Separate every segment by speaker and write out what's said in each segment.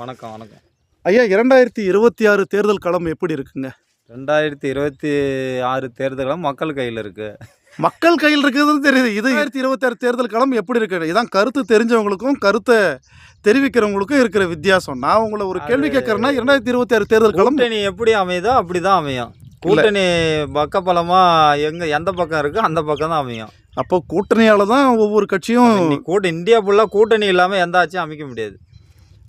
Speaker 1: வணக்கம் வணக்கம்.
Speaker 2: ஐயா இரண்டாயிரத்தி இருபத்தி ஆறு தேர்தல் களம் எப்படி இருக்குங்க?
Speaker 1: ரெண்டாயிரத்தி இருபத்தி ஆறு தேர்தலும் மக்கள் கையில் இருக்கு.
Speaker 2: மக்கள் கையில் இருக்கிறது தெரியுது. இது ஆயிரத்தி இருபத்தி ஆறு தேர்தல் களம் எப்படி இருக்கு இதான் கருத்து தெரிஞ்சவங்களுக்கும் கருத்தை தெரிவிக்கிறவங்களுக்கும் இருக்கிற வித்தியாசம். நான் உங்களை ஒரு கேள்வி கேட்கறேன்னா இரண்டாயிரத்தி இருபத்தி ஆறு தேர்தல் களம்
Speaker 1: கூட்டணி எப்படி அமையுதோ அப்படிதான் அமையும். கூட்டணி பக்கபலமா எங்க எந்த பக்கம் இருக்கு அந்த பக்கம் தான் அமையும்.
Speaker 2: அப்போ கூட்டணியால தான் ஒவ்வொரு கட்சியும்
Speaker 1: கூட்ட இந்தியா ஃபுல்லா கூட்டணி இல்லாம எந்த ஆட்சியும் அமைக்க முடியாது.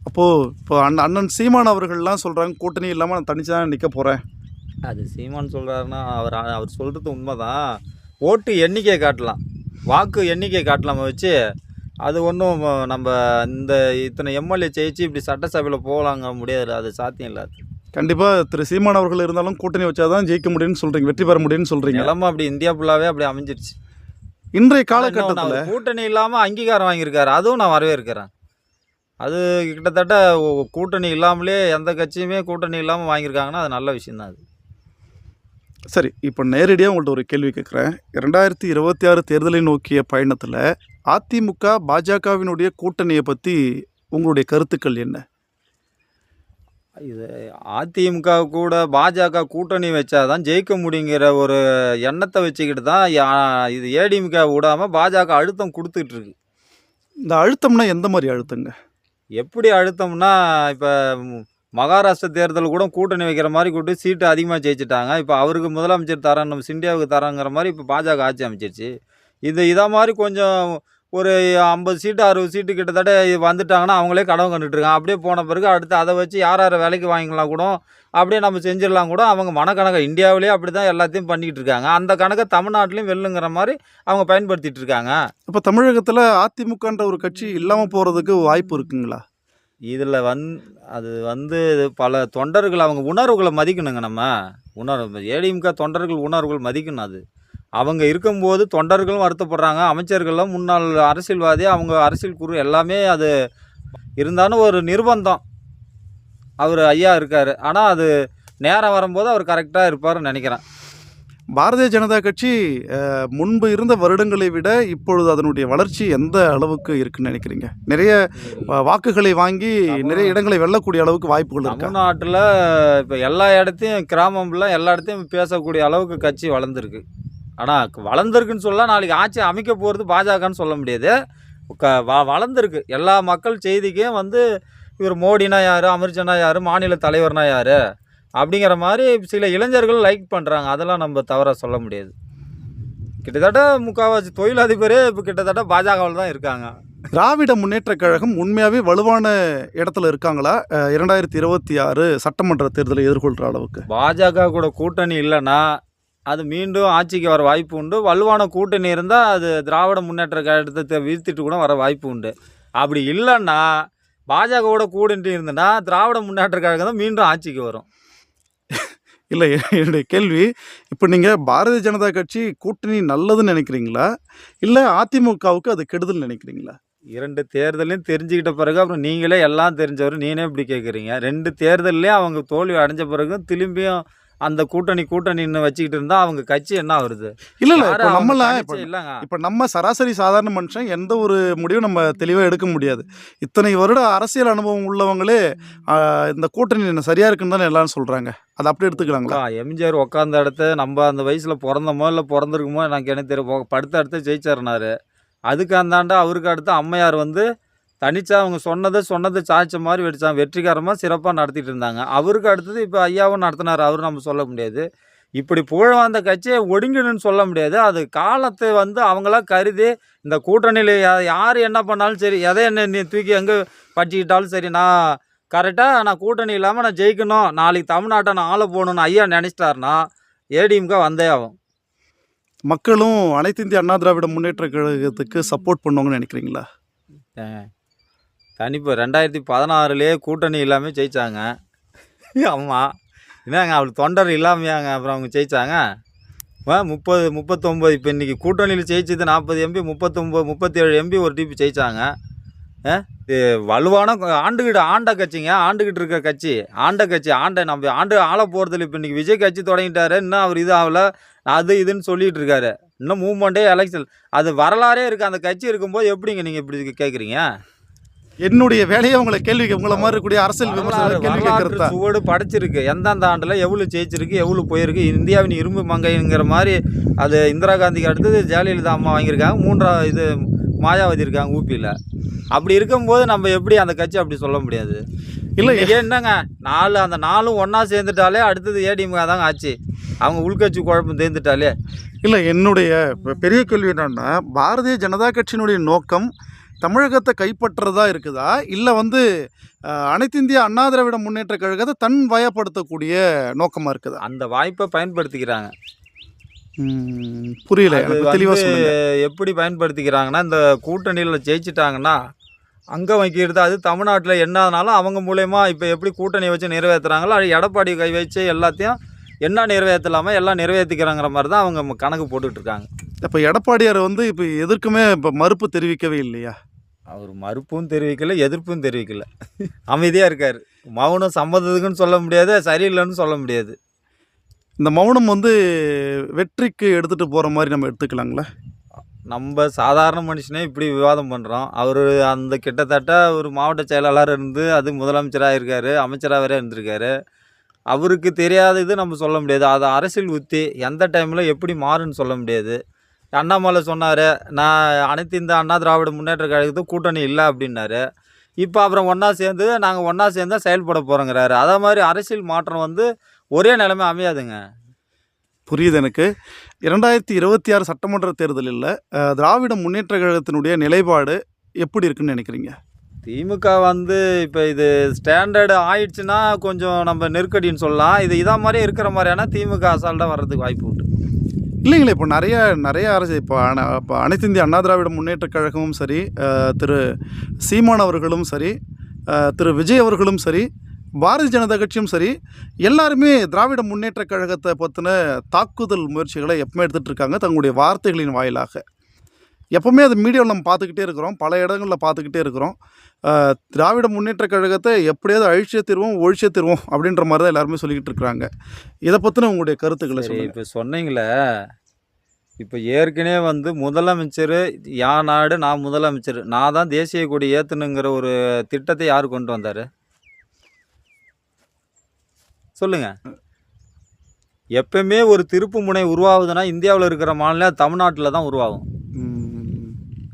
Speaker 2: அப்போ இப்போ அண்ணன் அண்ணன் சீமான் அவர்கள்லாம் சொல்றாங்க கூட்டணி இல்லாமல் நான் தனிச்சு தான் நிற்க போறேன்.
Speaker 1: அது சீமான் சொல்றாருன்னா அவர் அவர் சொல்றது உண்மைதான். ஓட்டு எண்ணிக்கை காட்டலாம். வாக்கு எண்ணிக்கை காட்டலாம வச்சு அது ஒன்றும் நம்ம இந்த இத்தனை எம்எல்ஏ ஜெயிச்சு இப்படி சட்டசபையில் போகலாங்க முடியாது. அது சாத்தியம் இல்லாது
Speaker 2: கண்டிப்பா திரு சீமான் அவர்கள் இருந்தாலும் கூட்டணி வச்சாதான் ஜெயிக்க முடியும்னு சொல்றீங்க வெற்றி பெற முடியும்னு சொல்றீங்க.
Speaker 1: நிலமை அப்படி இந்தியா ஃபுல்லாவே அப்படி அமைஞ்சிருச்சு.
Speaker 2: இன்றைய காலகட்டத்தில்
Speaker 1: கூட்டணி இல்லாம அங்கீகாரம் வாங்கியிருக்காரு. அதுவும் நான் வரவேற்கிறேன். அது கிட்டத்தட்ட கூட்டணி இல்லாமலே எந்த கட்சியுமே கூட்டணி இல்லாமல் வாங்கியிருக்காங்கன்னா அது நல்ல விஷயம் தான் அது.
Speaker 2: சரி இப்போ நேரடியாக உங்கள்ட்ட ஒரு கேள்வி கேட்குறேன். இரண்டாயிரத்தி இருபத்தி ஆறு தேர்தலை நோக்கிய பயணத்தில் அதிமுக பாஜகவினுடைய கூட்டணியை பற்றி உங்களுடைய கருத்துக்கள் என்ன?
Speaker 1: இது அதிமுக கூட பாஜக கூட்டணி வச்சாதான் ஜெயிக்க முடியுங்கிற ஒரு எண்ணத்தை வச்சுக்கிட்டு தான் இது ஏடிஎம்கே விடாம பாஜக அழுத்தம் கொடுத்துட்டு இருக்கு.
Speaker 2: இந்த அழுத்தம்னா எந்த மாதிரி அழுத்தங்க?
Speaker 1: எப்படி அழுத்தம்னா இப்போ மகாராஷ்டிரா தேர்தல் கூட கூட்டணி வைக்கிற மாதிரி கூட்டு சீட்டு அதிகமாக ஜெயிச்சிட்டாங்க. இப்போ அவருக்கு முதலமைச்சர் தரேன் நம்ம சிண்டியாவுக்கு தரேங்கிற மாதிரி இப்போ பாஜக ஆட்சி அமைச்சிருச்சு. இது இதை மாதிரி கொஞ்சம் ஒரு ஐம்பது சீட்டு அறுபது சீட்டு கிட்டத்தட்ட வந்துட்டாங்கன்னா அவங்களே கடவு கண்டுட்டு இருக்காங்க அப்படியே போன பிறகு அடுத்து அதை வச்சு யார் யாரை வேலைக்கு வாங்கிக்கலாம் கூட அப்படியே நம்ம செஞ்சிடலாம் கூட அவங்க மனக்கணக்கை இந்தியாவிலேயே அப்படி தான் எல்லாத்தையும் பண்ணிக்கிட்டு இருக்காங்க. அந்த கணக்கை தமிழ்நாட்டிலையும் வெல்லுங்கிற மாதிரி அவங்க பயன்படுத்திட்டு இருக்காங்க.
Speaker 2: இப்போ தமிழகத்தில் அதிமுகன்ற ஒரு கட்சி இல்லாமல் போகிறதுக்கு வாய்ப்பு இருக்குங்களா?
Speaker 1: இதில் வந் அது வந்து பல தொண்டர்கள் அவங்க உணர்வுகளை மதிக்கணுங்க நம்ம. உணர்வு ஏடிஎம்க தொண்டர்கள் உணர்வுகள் மதிக்கணும் அது. அவங்க இருக்கும்போது தொண்டர்களும் வருத்தப்படுறாங்க. அமைச்சர்களும் முன்னாள் அரசியல்வாதி அவங்க அரசியல் குரு எல்லாமே அது இருந்தாலும் ஒரு நிர்பந்தம். அவர் ஐயா இருக்கார். ஆனால் அது நேரம் வரும்போது அவர் கரெக்டாக இருப்பார்னு நினைக்கிறேன்.
Speaker 2: பாரதிய ஜனதா கட்சி முன்பு இருந்த வருடங்களை விட இப்பொழுது அதனுடைய வளர்ச்சி எந்த அளவுக்கு இருக்குன்னு நினைக்கிறீங்க? நிறைய வாக்குகளை வாங்கி நிறைய இடங்களை வெல்லக்கூடிய அளவுக்கு வாய்ப்புகள் இருக்கா?
Speaker 1: தமிழ்நாட்டில் இப்போ எல்லா இடத்தையும் கிராமம்ல எல்லா இடத்தையும் பேசக்கூடிய அளவுக்கு கட்சி வளர்ந்துருக்கு. ஆனால் வளர்ந்துருக்குன்னு சொல்ல நாளைக்கு ஆட்சி அமைக்க போகிறது பாஜகன்னு சொல்ல முடியாது. க வ வளர்ந்துருக்கு. எல்லா மக்கள் செய்திக்கும் வந்து இவர் மோடினா யார் அமித்ஷானா யார் மாநில தலைவர்னா யார்? அப்படிங்கிற மாதிரி சில இளைஞர்கள் லைக் பண்ணுறாங்க அதெல்லாம் நம்ம தவறாக சொல்ல முடியாது. கிட்டத்தட்ட முக்கால்வாசி தொழிலதிபரே இப்போ கிட்டத்தட்ட பாஜகவில் தான் இருக்காங்க.
Speaker 2: திராவிட முன்னேற்றக் கழகம் உண்மையாகவே வலுவான இடத்துல இருக்காங்களா? இரண்டாயிரத்தி இருபத்தி ஆறு சட்டமன்ற தேர்தலை எதிர்கொள்கிற அளவுக்கு.
Speaker 1: பாஜக கூட கூட்டணி இல்லைன்னா அது மீண்டும் ஆட்சிக்கு வர வாய்ப்பு உண்டு. வலுவான கூட்டணி இருந்தால் அது திராவிட முன்னேற்ற கழகத்தை வீழ்த்திட்டு கூட வர வாய்ப்பு உண்டு. அப்படி இல்லைன்னா பாஜகவோட கூட்டணி இருந்ததுன்னா திராவிட முன்னேற்ற கழகம் தான் மீண்டும் ஆட்சிக்கு வரும்.
Speaker 2: இல்லை என்னுடைய கேள்வி இப்போ நீங்கள் பாரதிய ஜனதா கட்சி கூட்டணி நல்லதுன்னு நினைக்கிறீங்களா? இல்லை அதிமுகவுக்கு அது கெடுதல் நினைக்கிறீங்களா?
Speaker 1: இரண்டு தேர்தலையும் தெரிஞ்சுக்கிட்ட பிறகு அப்புறம் நீங்களே எல்லாம் தெரிஞ்சவர் நீனே இப்படி கேட்குறீங்க. ரெண்டு தேர்தல்லையும் அவங்க தோல்வி அடைஞ்ச பிறகு திரும்பியும் அந்த கூட்டணி கூட்டணின்னு வச்சுக்கிட்டு இருந்தா அவங்க கட்சி என்ன வருது
Speaker 2: இல்லை இல்லை இப்போ
Speaker 1: தனிச்சு
Speaker 2: இப்போ
Speaker 1: இல்லைங்க.
Speaker 2: இப்போ நம்ம சராசரி சாதாரண மனுஷன் எந்த ஒரு முடிவும் நம்ம தெளிவாக எடுக்க முடியாது. இத்தனை வருட அரசியல் அனுபவம் உள்ளவங்களே இந்த கூட்டணி என்ன சரியா இருக்குன்னு தானே எல்லாரும் சொல்றாங்க. அதை அப்படி எடுத்துக்கலாங்களா?
Speaker 1: எம்ஜிஆர் உட்காந்த இடத்த நம்ம அந்த வயசில் பிறந்தோமோ இல்லை பிறந்திருக்குமோ எனக்கு என்ன தெரியும். படுத்த இடத்த ஜெயிச்சாருனாரு. அதுக்கு அந்தாண்ட அவருக்கு அடுத்து அம்மையார் வந்து தனிச்சா அவங்க சொன்னதை சொன்னதை சாய்ச்ச மாதிரி வெடிச்சாங்க வெற்றிகரமாக சிறப்பாக நடத்திட்டு இருந்தாங்க. அவருக்கு அடுத்தது இப்போ ஐயாவும் நடத்தினார் அவர் நம்ம சொல்ல முடியாது. இப்படி புகழ் வந்த கட்சியை ஒடுங்கிடுன்னு சொல்ல முடியாது. அது காலத்தை வந்து அவங்களா கருதி இந்த கூட்டணியில் யார் என்ன பண்ணாலும் சரி எதை என்ன நீ தூக்கி எங்கே பற்றிக்கிட்டாலும் சரி நான் கரெக்டாக நான் கூட்டணி இல்லாமல் நான் ஜெயிக்கணும். நாளைக்கு தமிழ்நாட்டை நான் ஆள போகணுன்னு ஐயா நினச்சிட்டாருன்னா ஏடிஎம்கே வந்தே ஆகும்.
Speaker 2: மக்களும் அனைத்து இந்திய அண்ணா திராவிட முன்னேற்ற கழகத்துக்கு சப்போர்ட் பண்ணுவாங்கன்னு நினைக்கிறீங்களா?
Speaker 1: கண்டிப்பாக ரெண்டாயிரத்தி பதினாறுலேயே கூட்டணி இல்லாமல் ஜெயிச்சாங்க. ஆமாம் என்னங்க அவள் தொண்டர் இல்லாமையாங்க அப்புறம் அவங்க ஜெயிச்சாங்க? ஆ, முப்பது முப்பத்தொம்பது இப்போ இன்றைக்கி கூட்டணியில் ஜெயிச்சது நாற்பது எம்பி முப்பத்தொம்பது முப்பத்தேழு எம்பி ஒரு டிபி ஜெயிச்சாங்க. ஆ, இது வலுவான கொ- ஆண்டுகிட்டு ஆண்ட கட்சிங்க ஆண்டுகிட்டு இருக்க கட்சி. ஆண்ட கட்சி ஆண்ட நம்ம ஆண்டு ஆள போகிறதில்ல இப்போ இன்றைக்கி விஜய் கட்சி தொடங்கிட்டாரு இன்னும் அவர் இது ஆகலை அது இதுன்னு சொல்லிகிட்டு இருக்காரு. இன்னும் மூவ்மெண்ட்டே எலெக்ஷன் அது வரலாறே இருக்குது அந்த கட்சி இருக்கும்போது எப்படிங்க நீங்கள் இப்படி கேட்குறீங்க
Speaker 2: என்னுடைய வேலையை உங்களை கேள்வி உங்களை மாதிரி இருக்கக்கூடிய அரசியல் விமர்சனம் கேள்வி கேட்கறதா?
Speaker 1: சுவடு படைச்சிருக்கு. எந்தெந்த ஆண்டில் எவ்வளோ ஜெயிச்சிருக்கு எவ்வளோ போயிருக்கு இந்தியாவின் இரும்பு மங்கைங்கிற மாதிரி அது இந்திரா காந்திக்கு அடுத்தது ஜெயலலிதா அம்மா வாங்கியிருக்காங்க மூன்றா இது மாயாவதி இருக்காங்க ஊபியில் அப்படி இருக்கும்போது நம்ம எப்படி அந்த கட்சி அப்படி சொல்ல முடியாது?
Speaker 2: இல்லை
Speaker 1: என்னங்க? நாலு அந்த நாலும் ஒன்றா சேர்ந்துட்டாலே அடுத்தது ஏடிஎம்கே தாங்க ஆச்சு அவங்க உள்கட்சி குழப்பம் தேர்ந்துட்டாலே.
Speaker 2: இல்லை என்னுடைய பெரிய கேள்வி என்னன்னா பாரதிய ஜனதா கட்சியினுடைய நோக்கம் தமிழகத்தை கைப்பற்றுறதா இருக்குதா? இல்லை வந்து அனைத்து இந்திய அண்ணா திராவிட முன்னேற்ற கழகத்தை தன் வயப்படுத்தக்கூடிய நோக்கமாக இருக்குதா?
Speaker 1: அந்த வாய்ப்பை பயன்படுத்திக்கிறாங்க.
Speaker 2: புரியல. தெளிவாக
Speaker 1: எப்படி பயன்படுத்திக்கிறாங்கன்னா இந்த கூட்டணியில் ஜெயிச்சிட்டாங்கன்னா அங்கே வைக்கிறது அது தமிழ்நாட்டில் என்னதுனாலும் அவங்க மூலயமா இப்போ எப்படி கூட்டணி வச்சு நிறைவேற்றுறாங்களோ அது எடப்பாடி கை வச்சு எல்லாத்தையும் என்ன நிறைவேற்றலாமோ எல்லாம் நிறைவேற்றிக்கிறாங்கிற மாதிரி தான் அவங்க கணக்கு போட்டுட்டு இருக்காங்க.
Speaker 2: இப்போ எடப்பாடியார் வந்து இப்போ எதற்குமே இப்போ மறுப்பு தெரிவிக்கவே இல்லையா?
Speaker 1: அவர் மறுப்பும் தெரிவிக்கல எதிர்ப்பும் தெரிவிக்கல. அமைதியாக இருக்கார். மௌனம் சம்மதத்துக்குன்னு சொல்ல முடியாது சரியில்லைன்னு சொல்ல முடியாது.
Speaker 2: இந்த மௌனம் வந்து வெற்றிக்கு எடுத்துகிட்டு போகிற மாதிரி நம்ம எடுத்துக்கலாங்களா?
Speaker 1: நம்ம சாதாரண மனுஷனே இப்படி விவாதம் பண்ணுறோம் அவர் அந்த கிட்டத்தட்ட ஒரு மாவட்ட செயலாளர் இருந்து அது முதலமைச்சராக இருக்கார் அமைச்சராக வேற இருந்திருக்காரு. அவருக்கு தெரியாத இது நம்ம சொல்ல முடியாது. அது அரசியல் உத்தி எந்த டைமில் எப்படி மாறுன்னு சொல்ல முடியாது. அண்ணாமலை சொன்னார் நான் அனைத்து இந்த அண்ணா திராவிட முன்னேற்ற கழகத்துக்கு கூட்டணி இல்லை அப்படின்னாரு. இப்போ அப்புறம் ஒன்றா சேர்ந்து நாங்கள் ஒன்றா சேர்ந்து தான் செயல்பட போகிறோங்கிறாரு அதே மாதிரி அரசியல் மாற்றம் வந்து ஒரே நிலைமை அமையாதுங்க.
Speaker 2: புரியுது எனக்கு. இரண்டாயிரத்தி இருபத்தி ஆறு சட்டமன்ற தேர்தலில் திராவிட முன்னேற்ற கழகத்தினுடைய நிலைப்பாடு எப்படி இருக்குன்னு நினைக்கிறீங்க?
Speaker 1: திமுக வந்து இப்போ இது ஸ்டாண்டர்டு ஆயிடுச்சுன்னா கொஞ்சம் நம்ம நெருக்கடின்னு சொல்லலாம். இது இதா மாதிரி இருக்கிற மாதிரியான திமுக அசால்ட்டாக வர்றதுக்கு வாய்ப்பு உண்டு.
Speaker 2: இல்லைங்களே இப்போ நிறைய நிறைய அரசு இப்போ இப்போ அனைத்து இந்திய அண்ணா திராவிட முன்னேற்ற கழகமும் சரி திரு சீமான் அவர்களும் சரி திரு விஜய் அவர்களும் சரி பாரதிய ஜனதா கட்சியும் சரி எல்லாருமே திராவிட முன்னேற்ற கழகத்தை பற்றின தாக்குதல் முயற்சிகளை எப்பவுமே எடுத்துகிட்டு இருக்காங்க தங்களுடைய வார்த்தைகளின் வாயிலாக. எப்பவுமே அது மீடியாவில் நம்ம பார்த்துக்கிட்டே இருக்கிறோம். பல இடங்களில் பார்த்துக்கிட்டே இருக்கிறோம். திராவிட முன்னேற்ற கழகத்தை எப்படியாவது அழிச்சே தருவோம் ஒழிச்சே தருவோம் அப்படின்ற மாதிரி தான் எல்லாருமே சொல்லிக்கிட்டு இருக்கிறாங்க. இதை பற்றின உங்களுடைய கருத்துக்களை
Speaker 1: சரி
Speaker 2: சொல்லுங்கள்
Speaker 1: இப்போ சொன்னீங்களே இப்போ ஏற்கனவே வந்து முதலமைச்சர் யா நாடு நான் முதலமைச்சர் நான் தான் தேசிய கொடி ஏற்றணுங்கிற ஒரு திட்டத்தை யார் கொண்டு வந்தார்? சொல்லுங்க. எப்பவுமே ஒரு திருப்பு முனை உருவாகுதுன்னா இந்தியாவில் இருக்கிற மாநிலம் தமிழ்நாட்டில் தான் உருவாகும்.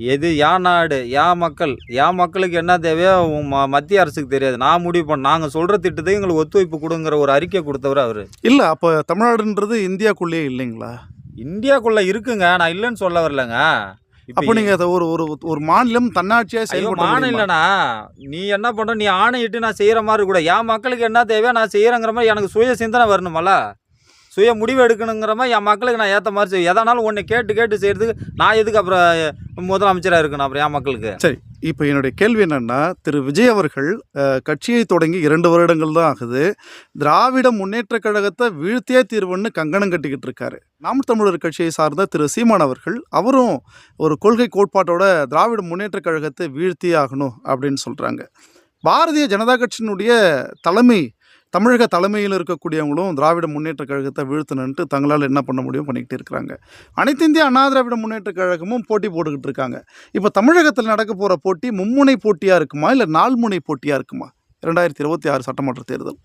Speaker 1: எது யா நாடு யா மக்கள்? யா மக்களுக்கு என்ன தேவையோ ம- மத்திய அரசுக்கு தெரியாது. நான் முடிவு பண்ண நாங்கள் சொல்கிற திட்டத்துக்கு எங்களுக்கு ஒத்துழைப்பு கொடுங்கிற ஒரு அறிக்கை கொடுத்தவர் அவர்.
Speaker 2: இல்லை அப்போ தமிழ்நாடுன்றது இந்தியாக்குள்ளேயே இல்லைங்களா?
Speaker 1: இந்தியாக்குள்ளே இருக்குங்க. நான் இல்லைன்னு சொல்ல வரலங்க.
Speaker 2: அப்போ நீங்கள் ஒரு ஒரு ஒரு மாநிலம் தன்னாட்சியாக
Speaker 1: மானம்
Speaker 2: முடியுமா?
Speaker 1: இல்லைண்ணா. நீ என்ன பண்ணுற நீ ஆணையிட்டு நான் செய்கிற மாதிரி கூட. என் மக்களுக்கு என்ன தேவையோ நான் செய்கிறேங்கிற மாதிரி எனக்கு சுய சிந்தனை வரணுமல்ல. சுய முடிவு எடுக்கணுங்கிற மாதிரி என் மக்களுக்கு நான் ஏற்ற மாதிரி செய்ய எதனாலும் ஒன்று கேட்டு கேட்டு செய்கிறதுக்கு நான் எதுக்கு அப்புறம் முதலமைச்சராக இருக்கணும் அப்புறம் என் மக்களுக்கு?
Speaker 2: சரி இப்போ என்னுடைய கேள்வி என்னென்னா திரு. விஜய் அவர்கள் கட்சியை தொடங்கி இரண்டு வருடங்கள் தான் ஆகுது. திராவிட முன்னேற்ற கழகத்தை வீழ்த்தியே தீர்வுன்னு கங்கணம் கட்டிக்கிட்டு இருக்காரு. நாம் தமிழர் கட்சியை சார்ந்த திரு. சீமான் அவர்கள் அவரும் ஒரு கொள்கை கோட்பாட்டோட திராவிட முன்னேற்ற கழகத்தை வீழ்த்தியே ஆகணும் அப்படின்னு சொல்கிறாங்க பாரதிய ஜனதா கட்சியினுடைய தலைமை தமிழக தலைமையில் இருக்கக்கூடியவங்களும் திராவிட முன்னேற்ற கழகத்தை வீழ்த்தணுன்ட்டு தங்களால் என்ன பண்ண முடியும் பண்ணிக்கிட்டு இருக்கிறாங்க. அனைத்து இந்திய அண்ணா திராவிட முன்னேற்ற கழகமும் போட்டி போட்டுக்கிட்டு இருக்காங்க. இப்போ தமிழகத்தில் நடக்க போகிற போட்டி மும்முனை போட்டியாக இருக்குமா? இல்லை நால்முனை போட்டியாக இருக்குமா? ரெண்டாயிரத்தி இருபத்தி ஆறு சட்டமன்ற தேர்தல்.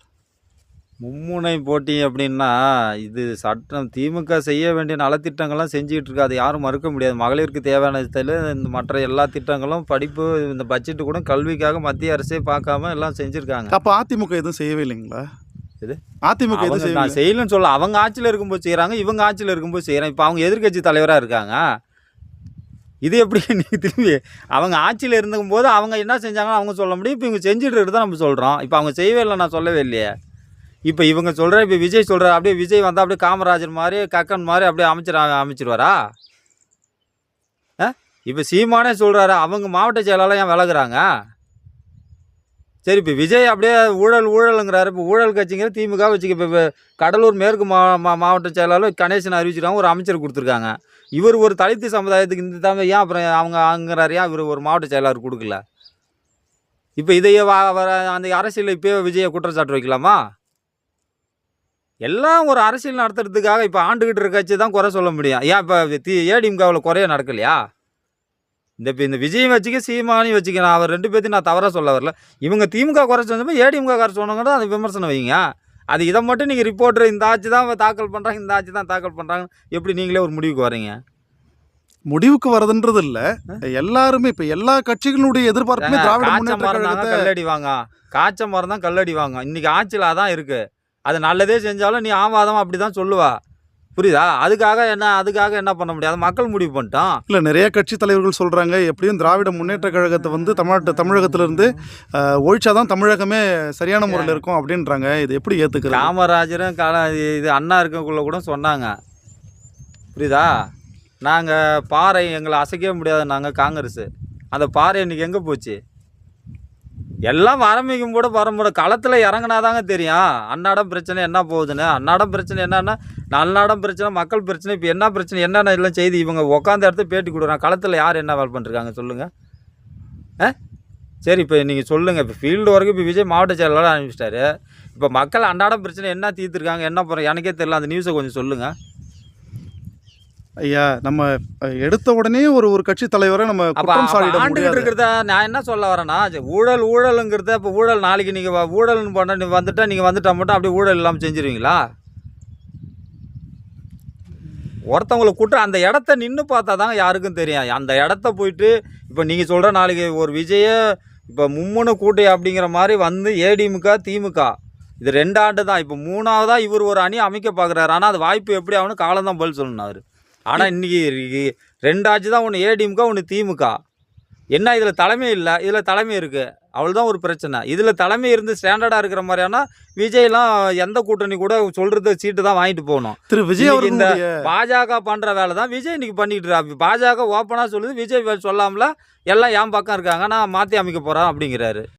Speaker 1: மும்முனை போட்டி அப்படின்னா இது சட்டம் திமுக செய்ய வேண்டிய நலத்திட்டங்கள்லாம் செஞ்சுக்கிட்டு இருக்கு. அது யாரும் மறுக்க முடியாது. மகளிருக்கு தேவையான இந்த மற்ற எல்லா திட்டங்களும் படிப்பு இந்த பட்ஜெட்டு கூட கல்விக்காக மத்திய அரசே பார்க்காம எல்லாம் செஞ்சுருக்காங்க.
Speaker 2: அப்போ அதிமுக எதுவும் செய்யவே இல்லைங்களா?
Speaker 1: எது?
Speaker 2: அதிமுக எதுவும்
Speaker 1: நான் செய்யலன்னு சொல்ல அவங்க ஆட்சியில் இருக்கும்போது செய்கிறாங்க இவங்க ஆட்சியில் இருக்கும்போது செய்கிறாங்க இப்போ அவங்க எதிர்க்கட்சி தலைவராக இருக்காங்க. இது எப்படி நீ திரும்பி அவங்க ஆட்சியில் இருக்கும்போது அவங்க என்ன செஞ்சாங்கன்னு அவங்க சொல்ல முடியும். இப்போ இவங்க செஞ்சுட்டு இருக்கிறத நம்ம சொல்கிறோம் இப்போ அவங்க செய்யவே இல்லை நான் சொல்லவே இல்லையே. இப்போ இவங்க சொல்கிற இப்போ விஜய் சொல்கிற அப்படியே விஜய் வந்தால் அப்படியே காமராஜர் மாதிரி கக்கன் மாதிரி அப்படியே அமைச்சர் அமைச்சிருவாரா? ஆ? இப்போ சீமானே சொல்கிறாரு அவங்க மாவட்ட செயலாளர் ஏன் விலகுறாங்க? சரி இப்போ விஜய் அப்படியே ஊழல் ஊழலுங்கிறாரு. இப்போ ஊழல் கட்சிங்கிற திமுக வச்சுக்க இப்போ கடலூர் மேற்கு மா மாவட்ட செயலாளர் கணேசன் அறிவிச்சிருக்காங்க ஒரு அமைச்சர் கொடுத்துருக்காங்க. இவர் ஒரு தலித்து சமுதாயத்துக்கு இந்த தலைமை ஏன் அப்புறம் அவங்க அங்குறாரு ஏன் இவர் ஒரு மாவட்ட செயலாளர் கொடுக்கல. இப்போ இதையே வர அந்த அரசியலில் இப்போயே விஜயை குற்றச்சாட்டு வைக்கலாமா? எல்லாம் ஒரு அரசியல் நடத்துறதுக்காக இப்போ ஆண்டுகிட்டு இருக்க கட்சி தான் குறை சொல்ல முடியும். ஏன் இப்போ தி ஏடிஎம்காவில் குறைய நடக்கலையா? இந்த இப்போ இந்த விஜயும் வச்சுக்க சீமானையும் வச்சுக்க நான் அவர் ரெண்டு பேர்த்தையும் நான் தவறாக சொல்ல வரல. இவங்க திமுக குறை சொன்னப்போ ஏடிஎம்க குறை சொன்னவங்க அதை விமர்சனம் வைங்க. அது இதை மட்டும் நீங்கள் ரிப்போர்ட்டர் இந்த ஆட்சி தான் தாக்கல் பண்ணுறாங்க இந்த ஆட்சி தான் தாக்கல் பண்ணுறாங்க எப்படி நீங்களே ஒரு முடிவுக்கு வரீங்க
Speaker 2: முடிவுக்கு வரதுன்றது இல்ல. எல்லாருமே இப்ப எல்லா கட்சிகளுடைய எதிர்பார்ப்புமே திராவிட முன்னேற்ற கழகத்தை
Speaker 1: கல்லடி வாங்க. காய்ச்ச மரம் தான் கல்லடி வாங்க. இன்னைக்கு ஆட்சியில் அதான் இருக்கு. அது நல்லதே செஞ்சாலும் நீ ஆவாதம் அப்படி தான் சொல்லுவா. புரியுதா? அதுக்காக என்ன அதுக்காக என்ன பண்ண முடியாது மக்கள் முடிவு பண்ணிட்டோம்.
Speaker 2: இல்ல நிறைய கட்சி தலைவர்கள் சொல்றாங்க எப்படியும் திராவிட முன்னேற்ற கழகத்தை வந்து தமிழ்நாட்டு தமிழகத்துல இருந்து அஹ், ஒழிச்சாதான் தமிழகமே சரியான முறையில் இருக்கும் அப்படின்றாங்க. இது எப்படி ஏத்துக்கிறது?
Speaker 1: காமராஜரும் கால இது அண்ணா இருக்கக்குள்ள கூட சொன்னாங்க. புரியுதா? நாங்கள் பாறை எங்களை அசைக்கவே முடியாது நாங்கள் காங்கிரஸ். அந்த பாறை இன்னைக்கு எங்கே போச்சு? எல்லாம் ஆரம்பிக்கும் கூட பரம்பரை களத்தில் இறங்குனாதாங்க தெரியும். அன்னாடம் பிரச்சனை என்ன போகுதுன்னு? அன்னாடம் பிரச்சனை என்னன்னா நல்லாடம் பிரச்சனை மக்கள் பிரச்சனை இப்போ என்ன பிரச்சனை என்னென்ன எல்லாம் செய்து இவங்க உட்காந்த இடத்துல பேட்டி கொடுக்குறாங்க. களத்தில் யார் என்ன வேலை பண்ணிருக்காங்க சொல்லுங்கள் ஆ? சரி இப்போ நீங்கள் சொல்லுங்கள் இப்போ ஃபீல்டு வரைக்கும் இப்போ விஜய் மாவட்ட செயலாளர் அனுப்பிச்சிட்டாரு இப்போ மக்கள் அன்றாடம் பிரச்சனை என்ன தீர்த்துருக்காங்க என்ன போகிறோம் எனக்கே தெரியல. அந்த நியூஸை கொஞ்சம் சொல்லுங்கள்
Speaker 2: ஐயா நம்ம எடுத்த உடனே ஒரு ஒரு கட்சி தலைவரை நம்ம குற்றம் சாடிட
Speaker 1: ஆண்டுகிட்டு இருக்கிறத நான் என்ன சொல்ல வரேன்னா ஊழல் ஊழலுங்கிறத இப்போ ஊழல் நாளைக்கு நீங்கள் ஊழல்னு பண்ண நீ வந்துட்டா நீங்கள் வந்துட்டா மட்டும் அப்படியே ஊழல் இல்லாமல் செஞ்சிருவீங்களா? ஒருத்தவங்களை கூட்டம் அந்த இடத்த நின்று பார்த்தா தாங்க யாருக்கும் தெரியும். அந்த இடத்த போயிட்டு இப்போ நீங்கள் சொல்கிற நாளைக்கு ஒரு விஜய இப்போ மும்முனை கூட்டை அப்படிங்கிற மாதிரி வந்து ஏடிமுக திமுக இது ரெண்டு ஆண்டு தான். இப்போ மூணாவதா இவர் ஒரு அணி அமைக்க பார்க்குறாரு ஆனால் அது வாய்ப்பு எப்படி ஆகணும் காலம் தான் பதில் சொல்லணும் அவர். ஆனால் இன்றைக்கி ரெண்டு ஆட்சி தான் ஒன்று ஏடிமுக ஒன்று திமுக என்ன இதில் தலைமை இல்லை இதில் தலைமை இருக்குது அவ்வளோதான் ஒரு பிரச்சனை. இதில் தலைமை இருந்து ஸ்டாண்டர்டாக இருக்கிற மாதிரியானா விஜய்லாம் எந்த கூட்டணி கூட சொல்கிறது சீட்டு தான் வாங்கிட்டு போகணும்.
Speaker 2: திரு. விஜய்
Speaker 1: இந்த பாஜக பண்ணுற வேலை தான் விஜய் இன்னைக்கு பண்ணிட்டு இருக்கா. பாஜக ஓப்பனாக சொல்லுது விஜய் சொல்லாமல எல்லாம் என் பக்கம் இருக்காங்க நான் மாற்றி அமைக்க போகிறேன் அப்படிங்கிறாரு.